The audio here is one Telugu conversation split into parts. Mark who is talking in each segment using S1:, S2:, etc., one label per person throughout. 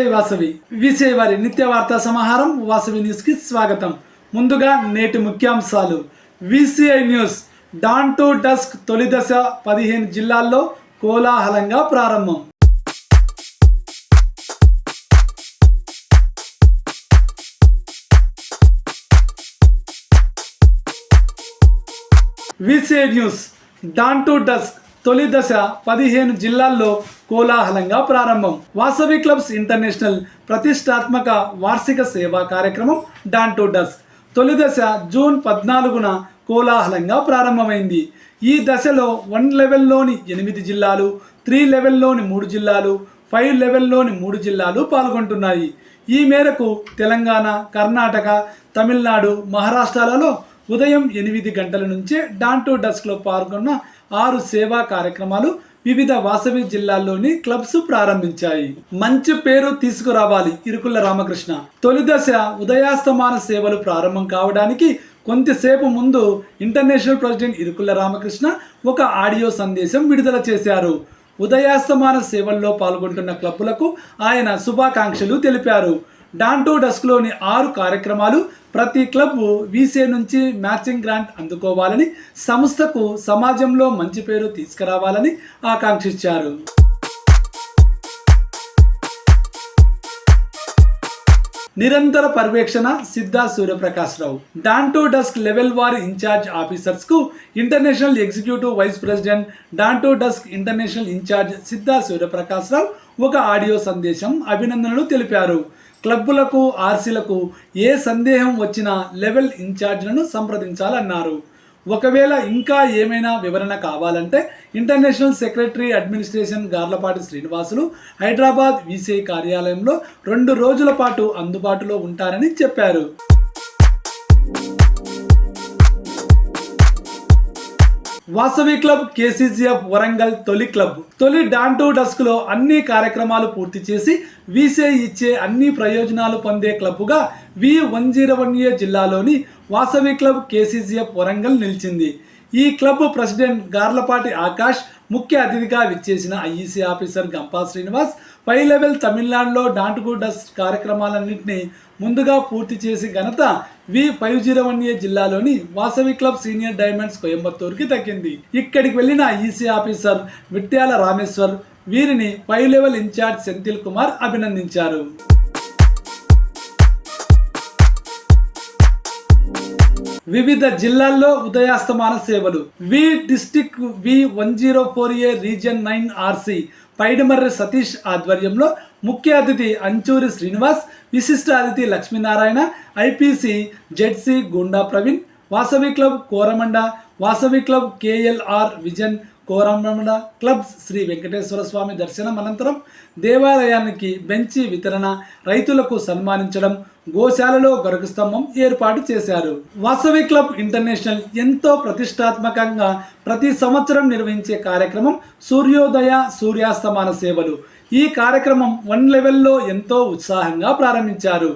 S1: విజయ్ వాసవి విజయ్ వారి నిత్య వార్తా సమాహారం వాసవి న్యూస్కి స్వాగతం. ముందుగా నేటి ముఖ్యాంశాలు. VCI news dawn to dusk తొలి దశ పదిహేను జిల్లాల్లో కోలాహలంగా ప్రారంభం. VCI news dawn to dusk తొలి దశ పదిహేను జిల్లాల్లో కోలాహలంగా ప్రారంభం. వాసవి క్లబ్స్ ఇంటర్నేషనల్ ప్రతిష్టాత్మక వార్షిక సేవా కార్యక్రమం డాన్ టు డస్క్ తొలి దశ జూన్ పద్నాలుగున కోలాహలంగా ప్రారంభమైంది. ఈ దశలో వన్ లెవెల్లోని ఎనిమిది జిల్లాలు త్రీ లెవెల్లోని మూడు జిల్లాలు ఫైవ్ లెవెల్లోని మూడు జిల్లాలు పాల్గొంటున్నాయి. ఈ మేరకు తెలంగాణ కర్ణాటక తమిళనాడు మహారాష్ట్రాలలో ఉదయం ఎనిమిది గంటల నుంచే డాన్ టు డస్క్లో పాల్గొన్న ఆరు సేవా కార్యక్రమాలు వివిధ వాసవి జిల్లాల్లోని క్లబ్స్ ప్రారంభించాయి. మంచి పేరు తీసుకురావాలి ఇరుకుల రామకృష్ణ. తొలిదశ ఉదయాస్తమాన సేవలు ప్రారంభం కావడానికి కొంతసేపు ముందు ఇంటర్నేషనల్ ప్రెసిడెంట్ ఇరుకుల రామకృష్ణ ఒక ఆడియో సందేశం విడుదల చేశారు. ఉదయాస్తమాన సేవల్లో పాల్గొంటున్న క్లబ్బులకు ఆయన శుభాకాంక్షలు తెలిపారు. డాంటో డస్క్లోని ఆరు కార్యక్రమాలు ప్రతి క్లబ్ వీసే నుంచి మ్యాచింగ్ గ్రాంట్ అందుకోవాలని సంస్థకు సమాజంలో మంచి పేరు తీసుకురావాలని ఆకాంక్షించారు. నిరంతర పర్యవేక్షణ Siddha Suryaprakash Rao. Dawn to dusk level వారి incharge ఆఫీసర్స్కు international executive vice president dawn to dusk international incharge Siddha Suryaprakashrao ఒక ఆడియో సందేశం అభినందనలు తెలిపారు. క్లబ్బులకు ఆర్సీలకు ఏ సందేహం వచ్చినా లెవెల్ ఇన్ఛార్జ్లను సంప్రదించాలన్నారు. ఒకవేళ ఇంకా ఏమైనా వివరణ కావాలంటే international secretary administration Garlapati Srinivasulu Hyderabad VCI కార్యాలయంలో రెండు రోజుల పాటు అందుబాటులో ఉంటారని చెప్పారు. వాసవి క్లబ్ కేసీజీఎఫ్ వరంగల్ తొలి క్లబ్. తొలి డాన్ టు అన్ని కార్యక్రమాలు పూర్తి చేసి వీసే ఇచ్చే అన్ని ప్రయోజనాలు పొందే క్లబ్గా V one zero one A జిల్లాలోని వాసవి క్లబ్ కేసీజీఎఫ్ వరంగల్ నిలిచింది. ఈ క్లబ్ ప్రెసిడెంట్ గార్లపాటి ఆకాష్ ముఖ్య అతిథిగా విచ్చేసిన ఐఈసీ ఆఫీసర్ గంపా శ్రీనివాస్ పై లెవెల్ తమిళనాడులో డాంటుకు డస్ట్ కార్యక్రమాలన్నింటినీ ముందుగా పూర్తి చేసి ఘనత V five zero one A జిల్లాలోని వాసవి క్లబ్ సీనియర్ డైమండ్స్ కోయంబత్తూరుకి దక్కింది. ఇక్కడికి వెళ్ళిన ఈసీ ఆఫీసర్ విట్యాల రామేశ్వర్ వీరిని పై లెవెల్ ఇన్ఛార్జ్ సెంథిల్ కుమార్ అభినందించారు. వివిధ జిల్లాల్లో ఉదయాస్తమాన సేవలు. V district V one zero four A region nine RC. Paidimarri Satish ఆధ్వర్యంలో ముఖ్య అతిథి అంచూరి శ్రీనివాస్ విశిష్ట అతిథి Lakshminarayana IPC ZC Gunda Praveen Vasavi club Coromandel Vasavi club KLR vision Coromandel clubs Shri Venkateswara Swami దర్శనం అనంతరం దేవాలయానికి బెంచి వితరణ రైతులకు సన్మానించడం గోశాలలో గరుకు స్తంభం ఏర్పాటు చేశారు. వాసవి క్లబ్ ఇంటర్నేషనల్ ఎంతో ప్రతిష్టాత్మకంగా ప్రతి సంవత్సరం నిర్వహించే కార్యక్రమం సూర్యోదయ సూర్యాస్తమాన సేవలు. ఈ కార్యక్రమం వన్ లెవెల్లో ఎంతో ఉత్సాహంగా ప్రారంభించారు.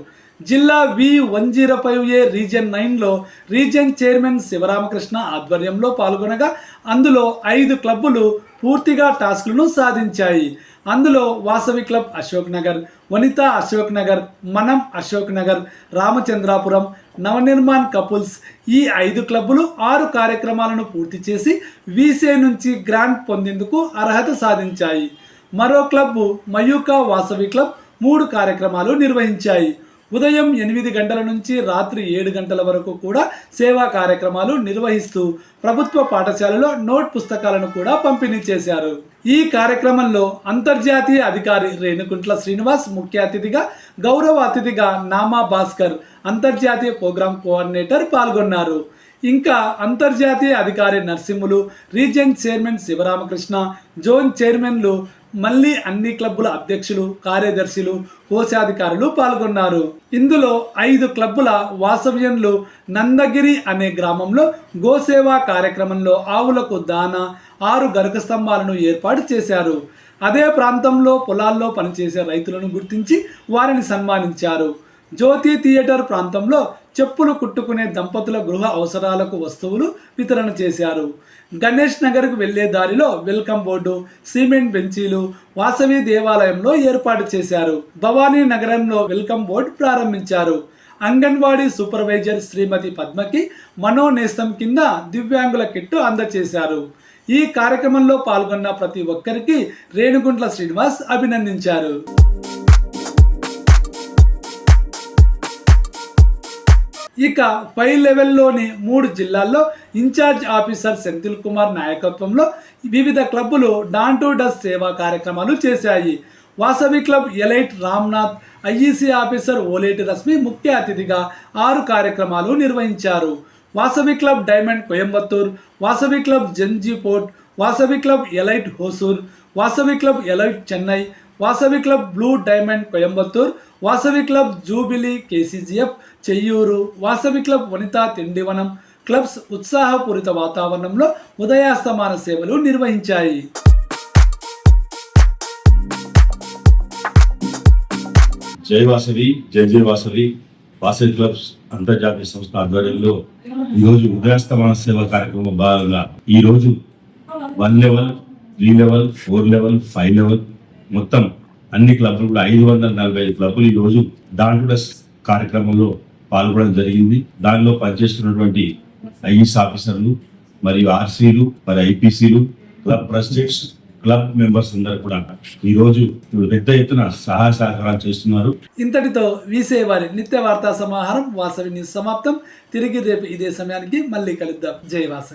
S1: జిల్లా V one zero five A region నైన్లో రీజన్ చైర్మన్ శివరామకృష్ణ ఆధ్వర్యంలో పాల్గొనగా అందులో ఐదు క్లబ్బులు పూర్తిగా టాస్క్లను సాధించాయి. అందులో వాసవి క్లబ్ అశోక్ నగర్ వనిత అశోక్ నగర్ మనం అశోక్ నగర్ రామచంద్రాపురం నవనిర్మాణ్ కపుల్స్ ఈ ఐదు క్లబ్బులు ఆరు కార్యక్రమాలను పూర్తి చేసి వీసే నుంచి గ్రాంట్ పొందేందుకు అర్హత సాధించాయి. మరో క్లబ్బు మయూకా వాసవి క్లబ్ మూడు కార్యక్రమాలు నిర్వహించాయి. ఉదయం ఎనిమిది గంటల నుంచి రాత్రి ఏడు గంటల వరకు కూడా సేవా కార్యక్రమాలు నిర్వహిస్తూ ప్రభుత్వ పాఠశాలలో నోట్ పుస్తకాలను కూడా పంపిణీ చేశారు. ఈ కార్యక్రమంలో అంతర్జాతీయ అధికారి రేణుకుంట్ల శ్రీనివాస్ ముఖ్య అతిథిగా గౌరవ అతిథిగా నామా భాస్కర్ అంతర్జాతీయ ప్రోగ్రాం కోఆర్డినేటర్ పాల్గొన్నారు. ఇంకా అంతర్జాతీయ అధికారి Narsimhulu region chairman Sivaramakrishna zone చైర్మన్లు మళ్ళీ అన్ని క్లబ్బుల అధ్యక్షులు కార్యదర్శులు కోశాధికారులు పాల్గొన్నారు. ఇందులో ఐదు క్లబ్బుల వాసవ్యంలు నందగిరి అనే గ్రామంలో గోసేవా కార్యక్రమంలో ఆవులకు దాన ఆరు గరుక స్తంభాలను ఏర్పాటు చేశారు. అదే ప్రాంతంలో పొలాల్లో పనిచేసే రైతులను గుర్తించి వారిని సన్మానించారు. జ్యోతి థియేటర్ ప్రాంతంలో చెప్పులు కుట్టుకునే దంపతుల గృహ అవసరాలకు వస్తువులు వితరణ చేశారు. గణేష్ నగర్కు వెళ్ళే దారిలో వెల్కమ్ బోర్డు సిమెంట్ బెంచీలు వాసవి దేవాలయంలో ఏర్పాటు చేశారు. భవానీ నగరంలో వెల్కమ్ బోర్డు ప్రారంభించారు. అంగన్వాడీ సూపర్వైజర్ శ్రీమతి పద్మకి మనోనేస్తం కింద దివ్యాంగుల కిట్టు అందజేశారు ఈ కార్యక్రమంలో పాల్గొన్న ప్రతి ఒక్కరికి రేణుగుంట్ల శ్రీనివాస్ అభినందించారు. ఇక పై లెవెల్లోని మూడు జిల్లాల్లో ఇన్ఛార్జ్ ఆఫీసర్ సెంథిల్ కుమార్ నాయకత్వంలో వివిధ క్లబ్బులు డాన్ టు డస్ సేవా కార్యక్రమాలు చేశాయి. Vasavi club elite Ramnath IEC officer Oleti Rashmi ముఖ్య అతిథిగా ఆరు కార్యక్రమాలు నిర్వహించారు. Vasavi club diamond Coimbatore Vasavi club జంజీపోర్ట్ Vasavi club elite Hosur Vasavi club elite Chennai Vasavi club blue diamond Coimbatore Vasavi club jubilee KCGF Cheyyur Vasavi club Vanitha Tindivanam clubs ఉత్సాహపూరిత వాతావరణంలో ఉదయాస్తమాన సేవలు నిర్వహించాయి.
S2: జై వాసవి జై జై వాసవి. వాసవి క్లబ్స్ అంతర్జాతీయ సంస్థ ఆధ్వర్యంలో ఈరోజు ఉదయాస్తమాన సేవ కార్యక్రమం భాగంగా ఈ రోజు one level three level four level five level మొత్తం అన్ని క్లబ్లు కూడా ఐదు వందల నలభై ఐదు క్లబ్లు ఈ రోజు దాంట్లో కార్యక్రమంలో పాల్గొనడం జరిగింది. దానిలో పనిచేస్తున్నటువంటి ఐఎస్ ఆఫీసర్లు మరియు ఆర్సీలు మరి ఐపీసీలు క్లబ్ ప్రెసిడెంట్స్ క్లబ్ మెంబర్స్ అందరూ కూడా ఈ రోజు పెద్ద ఎత్తున సహాయ సహకారాలు చేస్తున్నారు.
S1: ఇంతటితో వీసే వారి నిత్య వార్తా సమాహారం వాసవి న్యూస్ సమాప్తం. తిరిగి రేపు ఇదే సమయానికి మళ్ళీ కలుద్దాం. జై వాసవి.